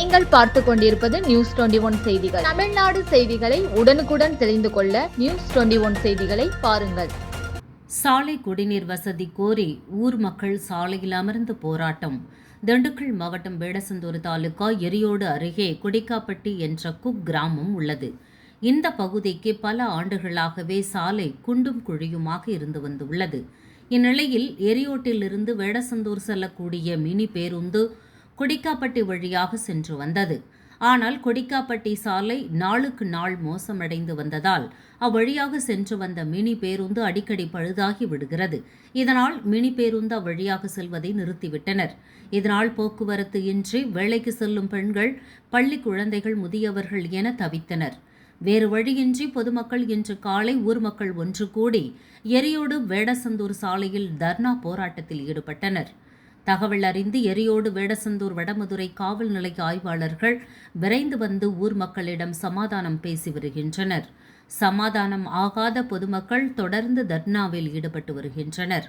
நீங்கள் பார்த்து கொண்டிருப்பது நியூஸ் டுவெண்டி ஒன் செய்திகள். தமிழ்நாடு செய்திகளை உடனுக்குடன் தெரிந்து கொள்ள நியூஸ் டுவெண்டி ஒன் செய்திகளை பாருங்கள். சாலை குடிநீர் வசதி கோரி ஊர் மக்கள் சாலையில் அமர்ந்து போராட்டம். திண்டுக்கல் மாவட்டம் வேடசந்தூர் தாலுகா எரியோடு அருகே குடிக்காப்பட்டி என்ற குக் கிராமம் உள்ளது. இந்த பகுதிக்கு பல ஆண்டுகளாகவே சாலை குண்டும் குழியுமாக இருந்து வந்துள்ளது. இந்நிலையில் எரியோட்டிலிருந்து வேடசந்தூர் செல்லக்கூடிய மினி பேருந்து கொடிக்காப்பட்டி வழியாக சென்று வந்தது. ஆனால் கொடிக்காப்பட்டி சாலை நாளுக்கு நாள் மோசமடைந்து வந்ததால் அவ்வழியாக சென்று வந்த மினி பேருந்து அடிக்கடி பழுதாகி விடுகிறது. இதனால் மினி பேருந்து அவ்வழியாக செல்வதை நிறுத்திவிட்டனர். இதனால் போக்குவரத்து இன்றி வேலைக்கு செல்லும் பெண்கள் பள்ளி குழந்தைகள் முதியவர்கள் என தவித்தனர். வேறு வழியின்றி பொதுமக்கள் இன்று காலை ஊர் மக்கள் ஒன்று கூடி எரியோடு வேடசந்தூர் சாலையில் தர்ணா போராட்டத்தில் ஈடுபட்டனர். தகவல் அறிந்து எரியோடு வேடசந்தூர் வடமதுரை காவல் நிலைய ஆய்வாளர்கள் விரைந்து வந்து ஊர் மக்களிடம் சமாதானம் பேசி வருகின்றனர். சமாதானம் ஆகாத பொதுமக்கள் தொடர்ந்து தர்ணாவில் ஈடுபட்டு வருகின்றனர்.